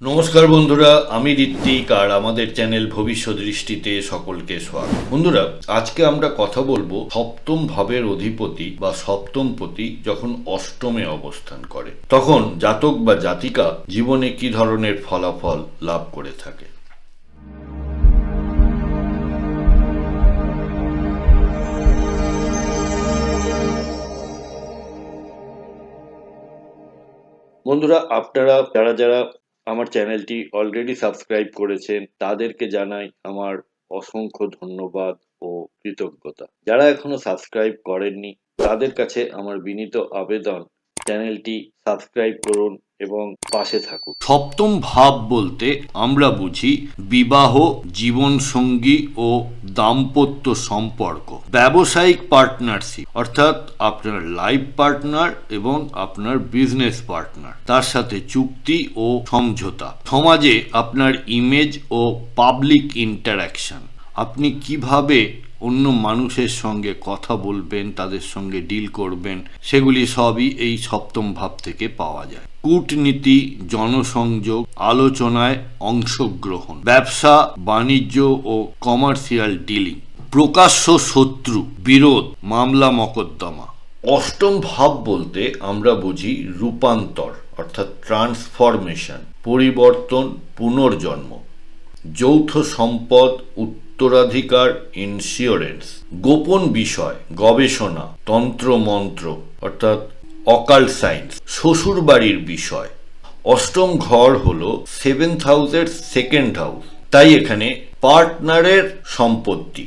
নমস্কার বন্ধুরা, আমি ঋত্বিক আর আমাদের চ্যানেল ভবিষ্যৎ দৃষ্টিতে সকলকে স্বাগত। বন্ধুরা, আজকে আমরা কথা বলব সপ্তম ভাবের অধিপতি বা সপ্তম পতি যখন অষ্টমে অবস্থান করে, তখন জাতক বা জাতিকা জীবনে কি ধরনের ফলাফল লাভ করে থাকে? বন্ধুরা, আপনারা, যারা যারা আমার চ্যানেলটি অলরেডি সাবস্ক্রাইব করেছেন, তাদেরকে জানাই আমার অসংখ্য ধন্যবাদ ও কৃতজ্ঞতা। যারা এখনও সাবস্ক্রাইব করেননি, তাদের কাছে আমার বিনীত আবেদন চ্যানেলটি সাবস্ক্রাইব করুন এবং পাশে থাকুন। সপ্তম ভাব বলতে আমরা বুঝি বিবাহ জীবন সঙ্গী ও দাম্পত্য সম্পর্ক। ব্যবসায়িক পার্টনারশিপ, অর্থাৎ আপনার লাইফ পার্টনার এবং আপনার বিজনেস পার্টনার, তার সাথে চুক্তি ও সমঝোতা। সমাজে আপনার ইমেজ ও পাবলিক ইন্টারাকশন, আপনি কীভাবে অন্য মানুষের সঙ্গে কথা বলবেন, তাদের সঙ্গে ডিল করবেন, সেগুলি সবই এই সপ্তম ভাব থেকে পাওয়া যায়। কূটনীতি, জনসংযোগ, আলোচনায় অংশগ্রহণ, ব্যবসা, বাণিজ্য ও কমার্শিয়াল ডিলিং প্রকাশ্য শত্রু, বিরোধ, মামলা মকদ্দমা। অষ্টম ভাব বলতে আমরা বুঝি রূপান্তর, অর্থাৎ ট্রান্সফরমেশন পরিবর্তন, পুনর্জন্ম। যৌথ সম্পদ উত্তরাধিকার ইন্স্যুরেন্স গোপন বিষয়, গবেষণা তন্ত্র মন্ত্র অর্থাৎ অকাল সায়েন্স শ্বশুর বাড়ির বিষয়। অষ্টম ঘর হল সেভেন্থ হাউসের সেকেন্ড হাউস তাই এখানে পার্টনারের সম্পত্তি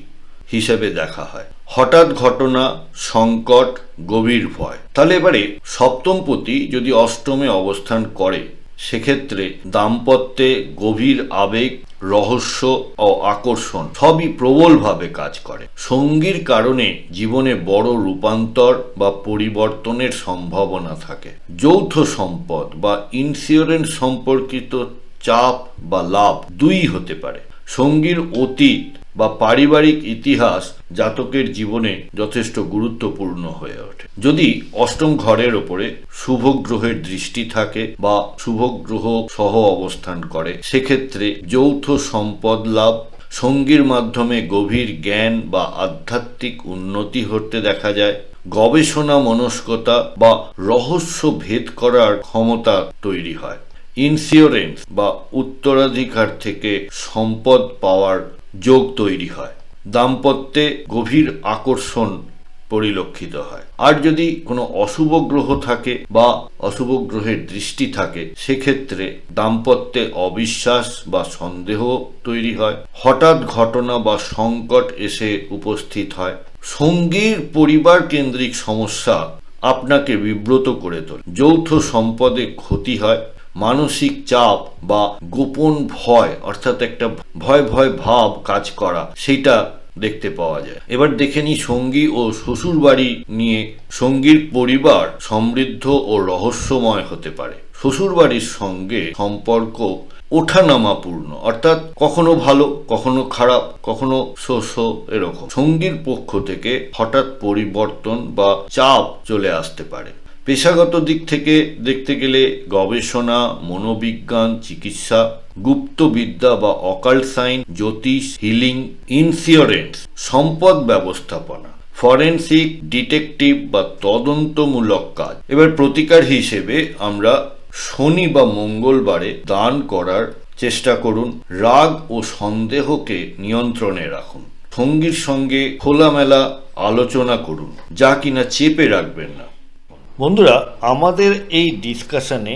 হিসেবে দেখা হয়। হঠাৎ ঘটনা, সংকট, গভীর ভয়। তাহলে এবারে সপ্তমপতি যদি অষ্টমে অবস্থান করে, সেক্ষেত্রে দাম্পত্যে গভীর আবেগ রহস্য ও আকর্ষণ সবই প্রবলভাবে কাজ করে। সঙ্গীর কারণে জীবনে বড় রূপান্তর বা পরিবর্তনের সম্ভাবনা থাকে। যৌথ সম্পদ বা ইন্স্যুরেন্স সম্পর্কিত চাপ বা লাভ দুই হতে পারে। সঙ্গীর অতীত বা পারিবারিক ইতিহাস জাতকের জীবনে যথেষ্ট গুরুত্বপূর্ণ হয়ে ওঠে। যদি অষ্টম ঘরের ওপরে শুভ গ্রহের দৃষ্টি থাকে বা শুভ গ্রহ সহ অবস্থান করে, সেক্ষেত্রে যৌথ সম্পদ লাভ, সঙ্গীর মাধ্যমে গভীর জ্ঞান বা আধ্যাত্মিক উন্নতি হতে দেখা যায়, গবেষণা মনস্কতা বা রহস্য ভেদ করার ক্ষমতা তৈরি হয়। ইন্স্যুরেন্স বা উত্তরাধিকার থেকে সম্পদ পাওয়ার যোগ তৈরি হয়। দাম্পত্যে গভীর আকর্ষণ পরিলক্ষিত হয়। আর যদি কোনো অশুভ গ্রহ থাকে বা অশুভ গ্রহের দৃষ্টি থাকে, সেক্ষেত্রে দাম্পত্যে অবিশ্বাস বা সন্দেহ তৈরি হয়। হঠাৎ ঘটনা বা সংকট এসে উপস্থিত হয়। সঙ্গীর পরিবার কেন্দ্রিক সমস্যা আপনাকে বিব্রত করে তোলে। যৌথ সম্পদে ক্ষতি হয়। মানসিক চাপ বা গোপন ভয়, অর্থাৎ একটা ভয় ভয় ভাব কাজ করা সেটা দেখতে পাওয়া যায়। এবার দেখে নিই সঙ্গী ও শ্বশুর বাড়ি নিয়ে সঙ্গীর পরিবার সমৃদ্ধ ও রহস্যময় হতে পারে। শ্বশুর বাড়ির সঙ্গে সম্পর্ক ওঠানামাপূর্ণ, অর্থাৎ কখনো ভালো, কখনো খারাপ, কখনো শোষ এরকম। সঙ্গীর পক্ষ থেকে হঠাৎ পরিবর্তন বা চাপ চলে আসতে পারে। পেশাগত দিক থেকে দেখতে গেলে গবেষণা, মনোবিজ্ঞান, চিকিৎসা, গুপ্তবিদ্যা বা অকাল সাইন, জ্যোতিষ, হিলিং ইন্স্যুরেন্স সম্পদ ব্যবস্থাপনা, ফরেন্সিক, ডিটেকটিভ বা তদন্তমূলক কাজ। এবার প্রতিকার হিসেবে আমরা শনি বা মঙ্গলবারে দান করার চেষ্টা করুন। রাগ ও সন্দেহকে নিয়ন্ত্রণে রাখুন। সঙ্গীর সঙ্গে খোলামেলা আলোচনা করুন। যা কিনা চেপে রাখবেন না। বন্ধুরা আমাদের এই ডিসকাশনে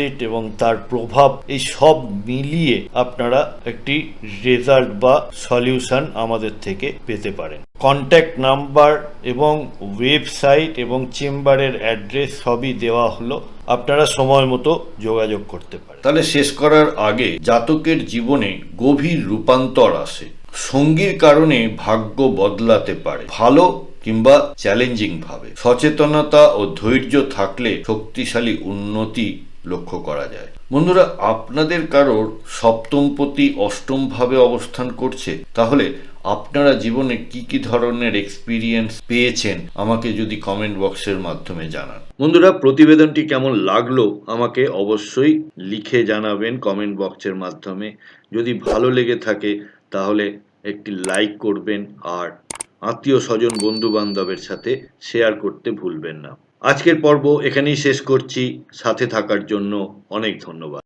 এবং তার প্রভাব, এই সব মিলিয়ে আপনারা একটি রেজাল্ট বা সলিউশন আমাদের থেকে পেতে পারেন। কন্ট্যাক্ট নাম্বার এবং ওয়েবসাইট এবং চেম্বারের অ্যাড্রেস সবই দেওয়া হলো। আপনারা সময় মতো যোগাযোগ করতে পারেন। তাহলে শেষ করার আগে জাতকের জীবনে গভীর রূপান্তর আসে। সঙ্গীর কারণে ভাগ্য বদলাতে পারে। ভালো কিংবা চ্যালেঞ্জিং ভাবে। সচেতনতা ও ধৈর্য থাকলে শক্তিশালী উন্নতি লক্ষ্য করা যায়। বন্ধুরা, আপনাদের কারোর সপ্তমপতি অষ্টম ভাবে অবস্থান করছে, তাহলে আপনারা জীবনে কি কি ধরনের এক্সপিরিয়েন্স পেয়েছেন, আমাকে যদি কমেন্ট বক্সের মাধ্যমে জানান। বন্ধুরা, প্রতিবেদনটি কেমন লাগল, আমাকে অবশ্যই লিখে জানাবেন কমেন্ট বক্সের মাধ্যমে। যদি ভালো লেগে থাকে, তাহলে একটি লাইক করবেন আর আত্মীয় স্বজন বন্ধু বান্ধবের সাথে শেয়ার করতে ভুলবেন না। আজকের পর্ব এখানেই শেষ করছি। সাথে থাকার জন্য অনেক ধন্যবাদ।